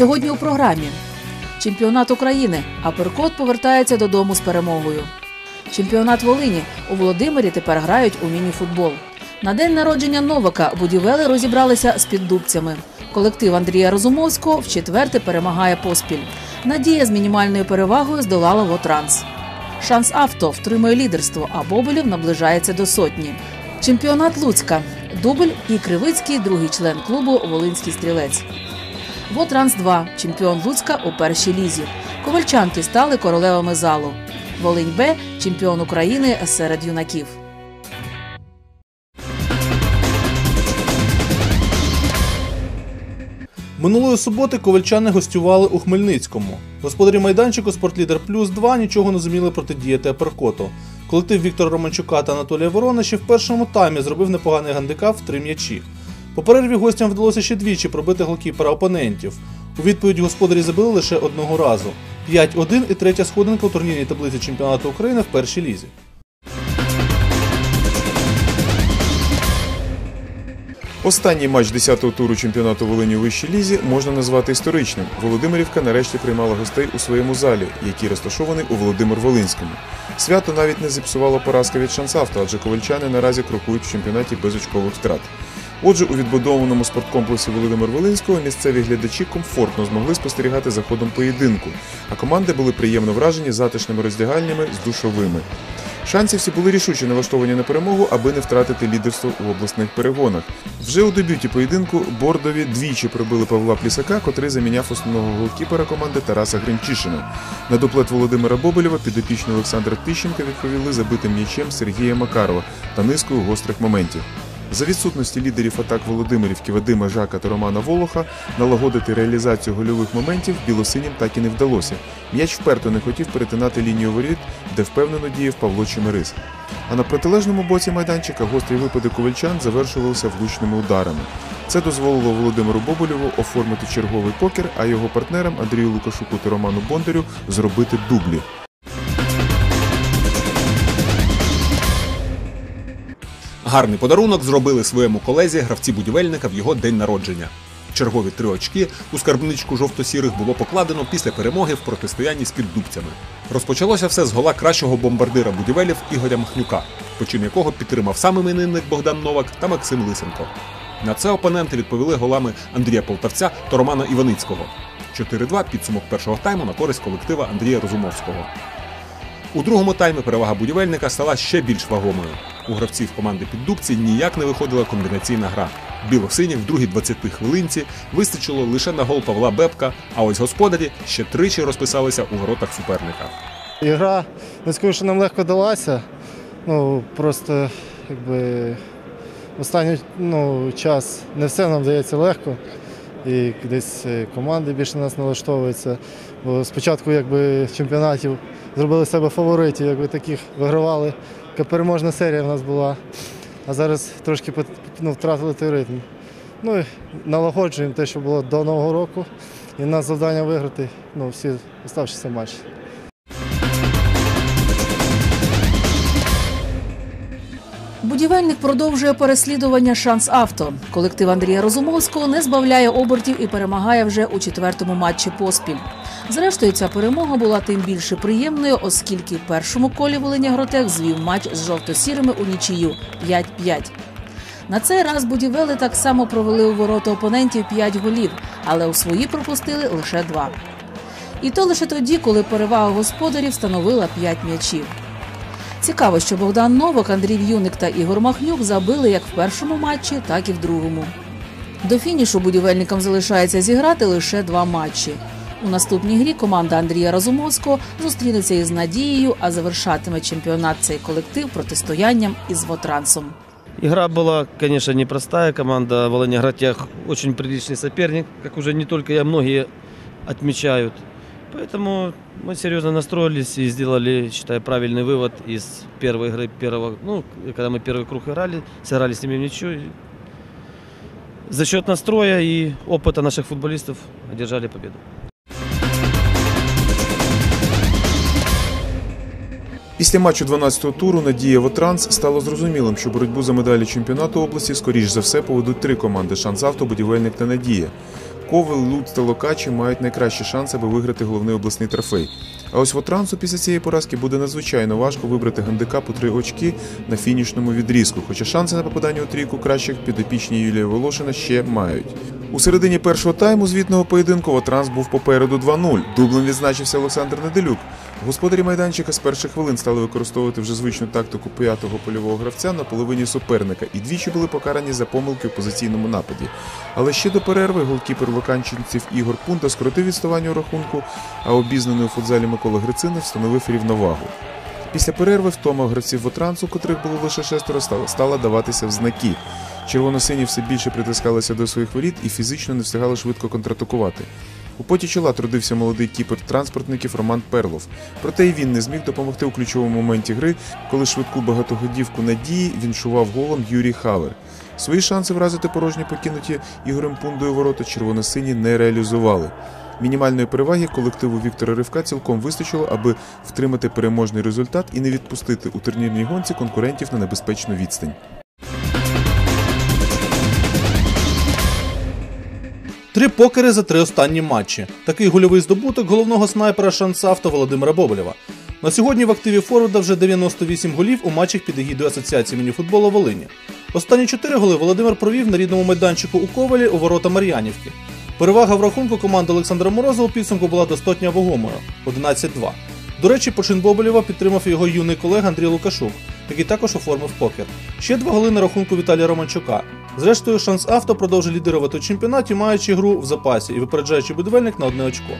Сьогодні у програмі Чемпіонат України. Аперкот повертається додому з перемогою. Чемпіонат Волині у Володимирі тепер грають у мініфутбол. На день народження Новака будівели розібралися з піддубцями. Колектив Андрія Розумовського вчетверте перемагає поспіль. Надія з мінімальною перевагою здолала Вотранс. Шанс авто втримує лідерство, а Боболів наближається до сотні. Чемпіонат Луцька. Дубль і Кривицький, другий член клубу Волинський стрілець. Вотранс 2 чемпіон Луцька у першій лізі. Ковальчанки стали королевами залу. Волинь Б чемпіон України серед юнаків. Минулої суботи ковальчани гостювали у Хмельницькому. Господарі майданчику Спортлідер Плюс 2 нічого не зуміли протидіяти Аперкоту. Колектив Віктора Романчука та Анатолія Ворона ще в першому таймі зробив непоганий гандикап в три м'ячі. По перерві гостям вдалося ще двічі пробити голкіпера опонентів. У відповідь господарі забили лише одного разу. 5-1 і третя сходинка у турнірній таблиці чемпіонату України в першій лізі. Останній матч 10-го туру чемпіонату Волині у вищій лізі можна назвати історичним. Володимирівка нарешті приймала гостей у своєму залі, який розташований у Володимир-Волинському. Свято навіть не зіпсувала поразка від шансавто, адже ковальчани наразі крокують в чемпіонаті без очкових втрат. Отже, у відбудованому спорткомплексі Володимир Волинського місцеві глядачі комфортно змогли спостерігати за ходом поєдинку, а команди були приємно вражені затишними роздягальнями з душовими. Шансівці були рішуче налаштовані на перемогу, аби не втратити лідерство у обласних перегонах. Вже у дебюті поєдинку бордові двічі пробили Павла Плісака, котрий заміняв основного голкіпера команди Тараса Гринчишина. На дуплет Володимира Боболєва підопічні Олександра Тищенка відповіли забитим м'ячем Сергія Макарова та низкою гострих моментів. За відсутності лідерів атак Володимирівки Вадима Жака та Романа Волоха налагодити реалізацію гольових моментів білосинім так і не вдалося. М'яч вперто не хотів перетинати лінію воріт, де впевнено діяв Павло Чемерис. А на протилежному боці майданчика гострі випади ковальчан завершувалися влучними ударами. Це дозволило Володимиру Боболєву оформити черговий покер, а його партнерам Андрію Лукашуку та Роману Бондарю зробити дублі. Гарний подарунок зробили своєму колезі гравці будівельника в його день народження. Чергові три очки у скарбничку жовто-сірих було покладено після перемоги в протистоянні з піддубцями. Розпочалося все з гола кращого бомбардира будівелів Ігоря Махнюка, почин якого підтримав сам іменинник Богдан Новак та Максим Лисенко. На це опоненти відповіли голами Андрія Полтавця та Романа Іваницького. 4-2 підсумок першого тайму на користь колектива Андрія Розумовського. У другому таймі перевага будівельника стала ще більш вагомою. У гравців команди піддубці ніяк не виходила комбінаційна гра. Білосиніх в другій 20 хвилинці вистачило лише на гол Павла Бебка, а ось господарі ще тричі розписалися у воротах суперника. Ігра, не скажу, що нам легко далася. Ну, просто якби останній ну, час не все нам вдається легко. І десь е, команди більше на нас налаштовуються. Бо спочатку якби, чемпіонатів зробили себе фаворитів, якби таких вигравали. Така переможна серія в нас була. А зараз трошки ну, втратили той ритм. Ну і налагоджуємо те, що було до Нового року. І в нас завдання виграти ну, всі оставшіся матчі. Будівельник продовжує переслідування шанс авто. Колектив Андрія Розумовського не збавляє обертів і перемагає вже у четвертому матчі поспіль. Зрештою, ця перемога була тим більше приємною, оскільки в першому колі Волиня Гротех звів матч з жовто-сірими у нічию 5-5. На цей раз будівели так само провели у ворота опонентів 5 голів, але у свої пропустили лише 2. І то лише тоді, коли перевага господарів становила 5 м'ячів. Цікаво, що Богдан Новак, Андрій В'юник та Ігор Махнюк забили як в першому матчі, так і в другому. До фінішу будівельникам залишається зіграти лише два матчі. У наступній грі команда Андрія Разумовського зустрінеться із Надією, а завершатиме чемпіонат цей колектив протистоянням із Вотрансом. Игра была, конечно, непростая. Команда Волыня Гратях очень приличный соперник, как уже не только я, многие отмечают. Поэтому мы серьезно настроились и сделали, считаю, правильный вывод из первой игры, первого, ну, когда мы первый круг играли, сыграли с ними в ничью. И За счет настроя и опыта наших футболистов одержали победу. Після матчу 12-го туру Надія Вотранс стало зрозумілим, що боротьбу за медалі чемпіонату області скоріш за все поведуть три команди Шансавто, Будівельник та Надія. Ковел, Луц та Локачі мають найкращі шанси, аби виграти головний обласний трофей. А ось Вотрансу після цієї поразки буде надзвичайно важко вибрати гандикап у три очки на фінішному відрізку, хоча шанси на попадання у трійку кращих підопічні Юлія Волошина ще мають. У середині першого тайму звітного поєдинку Вотранс був попереду 2-0. Дублем відзначився Олександр Неделюк. Господарі майданчика з перших хвилин стали використовувати вже звичну тактику п'ятого польового гравця на половині суперника і двічі були покарані за помилки у позиційному нападі. Але ще до перерви голкіпер локанчинців Ігор Пунта скоротив відставання у рахунку, а обізнаний у футзалі Микола Грицина встановив рівновагу. Після перерви втома гравців Вотрансу, котрих було лише шестеро, стала даватися в знаки. Червоно-сині все більше притискалися до своїх воріт і фізично не встигали швидко контратакувати. У поті чола трудився молодий кіпер транспортників Роман Перлов. Проте й він не зміг допомогти у ключовому моменті гри, коли швидку багатогодівку надії віншував голом Юрій Хавер. Свої шанси вразити порожні покинуті Ігорем Пундою ворота червоно-сині не реалізували. Мінімальної переваги колективу Віктора Ривка цілком вистачило, аби втримати переможний результат і не відпустити у турнірній гонці конкурентів на небезпечну відстань. Три покери за три останні матчі. Такий гольовий здобуток головного снайпера Шансавто Володимира Боболєва. На сьогодні в активі Форварда вже 98 голів у матчах під егідою Асоціації мініфутболу Волині. Останні 4 голи Володимир провів на рідному майданчику у Ковалі у ворота Мар'янівки. Перевага в рахунку команди Олександра Морозова у підсумку була достатньо вагомою 11-2. До речі, почин Боболєва підтримав його юний колега Андрій Лукашук, який також оформив покер. Ще два голи на рахунку Віталія Романчука. Зрештою, шанс авто продовжує лідирувати у чемпіонаті, маючи гру в запасі і випереджаючи будівельник на одне очко.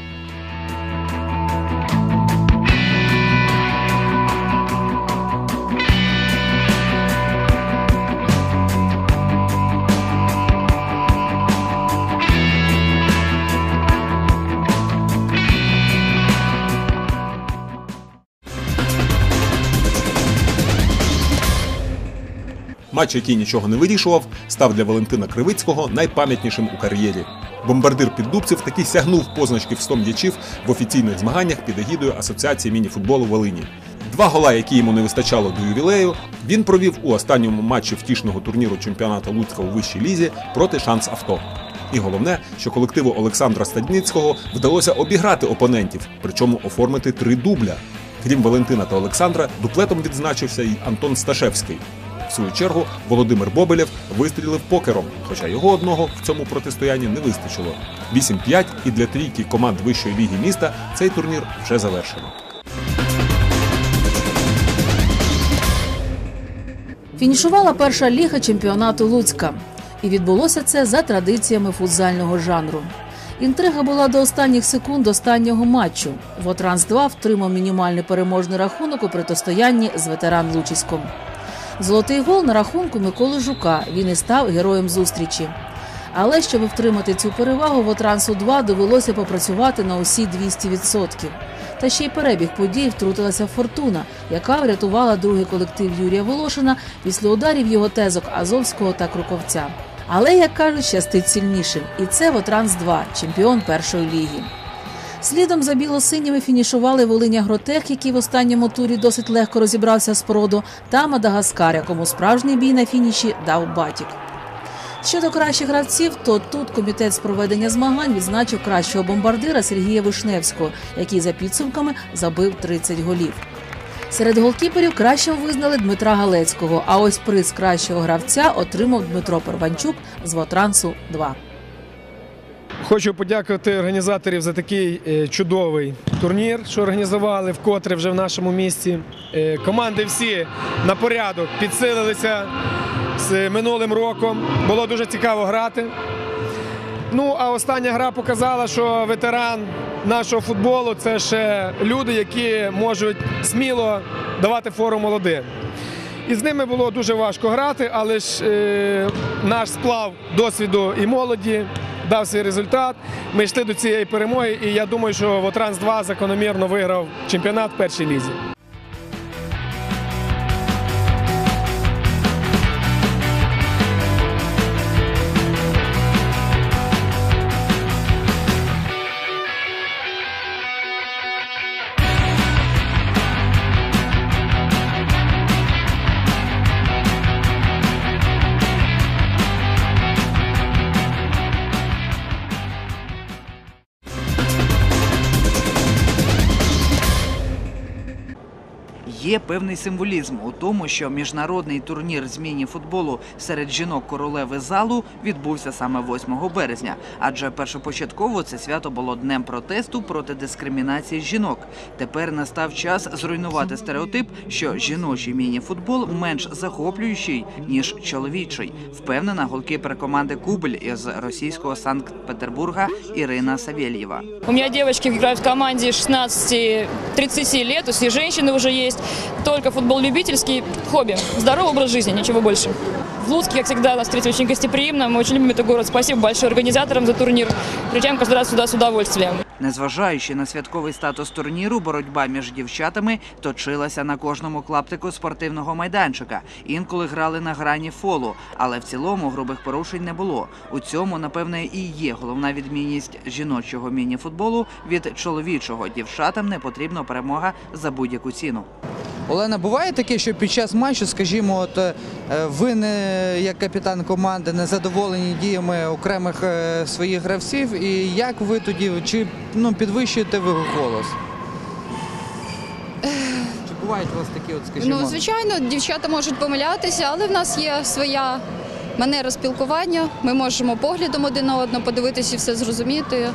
Матч, який нічого не вирішував, став для Валентина Кривицького найпам'ятнішим у кар'єрі. Бомбардир піддубців таки сягнув позначки в 100 м'ячів в офіційних змаганнях під егідою Асоціації мініфутболу Волині. Два гола, які йому не вистачало до ювілею, він провів у останньому матчі втішного турніру чемпіонату Луцька у вищій лізі проти шанс авто. І головне, що колективу Олександра Стадницького вдалося обіграти опонентів, причому оформити три дубля. Крім Валентина та Олександра, дуплетом відзначився й Антон Сташевський. В свою чергу Володимир Бобелєв вистрілив покером, хоча його одного в цьому протистоянні не вистачило. 8-5 і для трійки команд вищої ліги міста цей турнір вже завершено. Фінішувала перша ліга чемпіонату Луцька. І відбулося це за традиціями футзального жанру. Інтрига була до останніх секунд останнього матчу. Вотранс 2 втримав мінімальний переможний рахунок у протистоянні з ветеран Лучиськом. Золотий гол на рахунку Миколи Жука. Він і став героєм зустрічі. Але щоб втримати цю перевагу, Вотрансу 2 довелося попрацювати на усі 200%. Та ще й перебіг подій втрутилася фортуна, яка врятувала другий колектив Юрія Волошина після ударів його тезок Азовського та Круковця. Але, як кажуть, щастить сильнішим. І це Вотранс 2 чемпіон першої ліги. Слідом за білосиніми фінішували Волиня Гротех, який в останньому турі досить легко розібрався з Продо, та Мадагаскар, якому справжній бій на фініші дав батік. Щодо кращих гравців, то тут комітет з проведення змагань відзначив кращого бомбардира Сергія Вишневського, який за підсумками забив 30 голів. Серед голкіперів кращим визнали Дмитра Галецького. А ось приз кращого гравця отримав Дмитро Перванчук з Вотрансу 2 Хочу подякувати організаторів за такий е, чудовий турнір, що організували вкотре вже в нашому місті. Е, команди всі на порядок підсилилися з минулим роком. Було дуже цікаво грати. Ну, а остання гра показала, що ветеран нашого футболу це ще люди, які можуть сміло давати фору молодим. І з ними було дуже важко грати, але ж е, наш сплав досвіду і молоді дав свій результат. Ми йшли до цієї перемоги, і я думаю, що Вотранс 2 закономірно виграв чемпіонат в першій лізі. Є певний символізм у тому, що міжнародний турнір з міні-футболу серед жінок королеви залу відбувся саме 8 березня, адже першопочатково це свято було днем протесту проти дискримінації жінок. Тепер настав час зруйнувати стереотип, що жіночий міні-футбол менш захоплюючий ніж чоловічий. Впевнена голкіпер команди Кубель із російського Санкт-Петербурга Ірина Савельєва. У меня девочки играют в команде 16-30 лет, то есть и женщины уже есть. Только футбол любительский, хобби. Здоровый образ жизни, ничего больше. В Луцке, как всегда, нас встретили очень гостеприимно. Мы очень любим этот город. Спасибо большое организаторам за турнир. Приезжаем каждый раз сюда с удовольствием. Незважаючи на святковий статус турніру, боротьба між дівчатами точилася на кожному клаптику спортивного майданчика. Інколи грали на грані фолу, але в цілому грубих порушень не було. У цьому, напевне, і є головна відмінність жіночого міні-футболу від чоловічого. Дівчатам не потрібна перемога за будь-яку ціну. Олена, буває таке, що під час матчу, скажімо, от е, ви не як капітан команди не задоволені діями окремих е, своїх гравців, і як ви тоді чи ну підвищуєте ви голос? Чи бувають у вас такі, от скажімо? Ну, звичайно, дівчата можуть помилятися, але в нас є своя манера спілкування. Ми можемо поглядом один на одного подивитися і все зрозуміти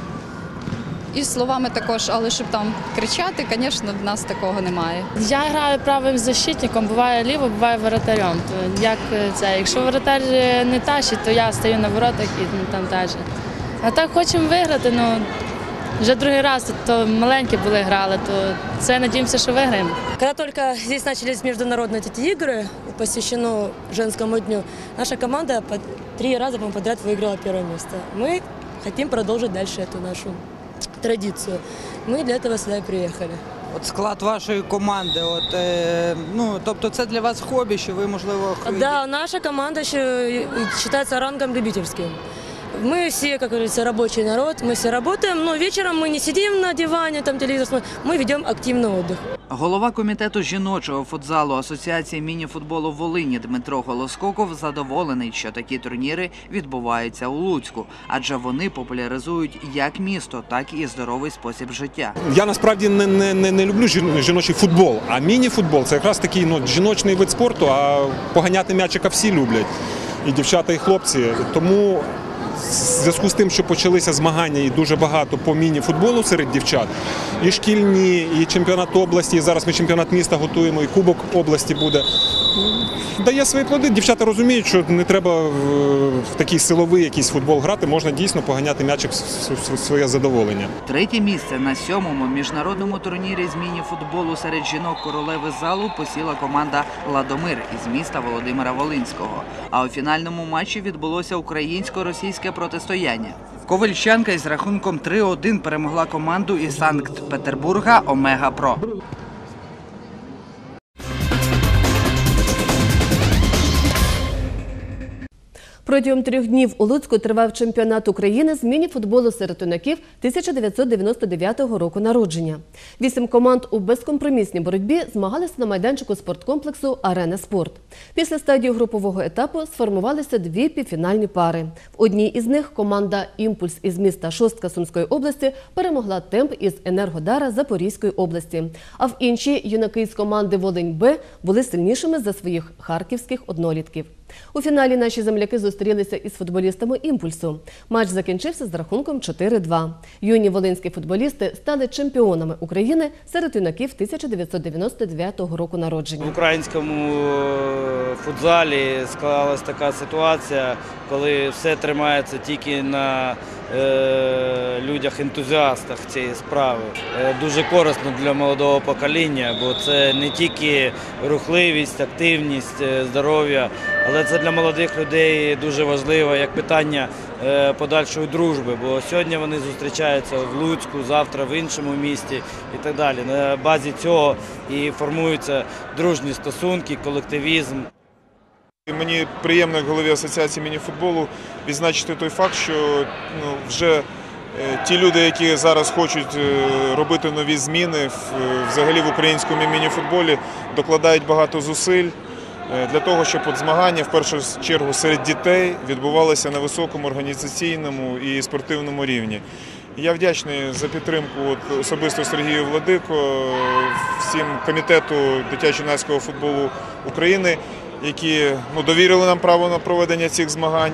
І словами також, але щоб там кричати, звісно, в нас такого немає. Я граю правим защитником, буває ліво, буває воротарем. То як е, це, якщо воротар е, не тащить, то я стою на воротах і ну, там тащить. А так хочемо виграти, ну вже другий раз то маленькі були грали, то це надіємося, що виграємо. Когда только здесь начались международные эти игры, посвящено женскому дню, наша команда по три раза по-моему, подряд выиграла первое место. Мы хотим продолжить дальше эту нашу традицию. Мы для этого сюда и приехали. От склад вашої команди, от е, ну тобто це для вас хобі, що ви можливо Да, наша команда еще считается рангом любительским. Мы все, как говорится, рабочий народ, мы все работаем, но вечером мы не сидим на диване, там телевизор смотрим, мы ведем активный отдых. Голова комітету жіночого футзалу Асоціації міні-футболу Волині Дмитро Голоскоков задоволений, що такі турніри відбуваються у Луцьку, адже вони популяризують як місто, так і здоровий спосіб життя. Я насправді не, не, не, не люблю жін- жіночий футбол, а міні-футбол це якраз такий ну, жіночний вид спорту, а поганяти м'ячика всі люблять. І дівчата, і хлопці. Тому в зв'язку з тим, що почалися змагання і дуже багато по міні-футболу серед дівчат, і шкільні, і чемпіонат області, і зараз ми чемпіонат міста готуємо, і Кубок області буде. Дає свої плоди. Дівчата розуміють, що не треба в, такий силовий якийсь футбол грати, можна дійсно поганяти м'ячик в своє задоволення. Третє місце на сьомому міжнародному турнірі з міні-футболу серед жінок королеви залу посіла команда Ладомир із міста Володимира Волинського. А у фінальному матчі відбулося українсько-російське протистояння. Ковальчанка із рахунком 3-1 перемогла команду із Санкт-Петербурга Омега Про. Протягом трьох днів у Луцьку тривав чемпіонат України з міні-футболу серед юнаків 1999 року народження. Вісім команд у безкомпромісній боротьбі змагалися на майданчику спорткомплексу Арена Спорт. Після стадії групового етапу сформувалися дві півфінальні пари. В одній із них команда Імпульс із міста Шостка Сумської області перемогла темп із Енергодара Запорізької області. А в іншій юнаки з команди Волинь Б були сильнішими за своїх харківських однолітків. У фіналі наші земляки зустрілися із футболістами імпульсу. Матч закінчився з рахунком 4-2. Юні волинські футболісти стали чемпіонами України серед юнаків 1999 року народження. В українському е, футзалі склалась така ситуація, коли все тримається тільки на е, людях-ентузіастах цієї справи. Е, дуже корисно для молодого покоління, бо це не тільки рухливість, активність, е, здоров'я, але це для молодих людей дуже важливо як питання подальшої дружби. Бо сьогодні вони зустрічаються в Луцьку, завтра в іншому місті і так далі. На базі цього і формуються дружні стосунки, колективізм. Мені приємно як голові асоціації мініфутболу відзначити той факт, що ну, вже е, ті люди, які зараз хочуть е, робити нові зміни взагалі в українському мініфутболі, докладають багато зусиль е, для того, щоб змагання в першу чергу серед дітей відбувалися на високому організаційному і спортивному рівні. Я вдячний за підтримку особисто Сергію Владико, всім комітету дитячо-юнацького футболу України, які ну, довірили нам право на проведення цих змагань.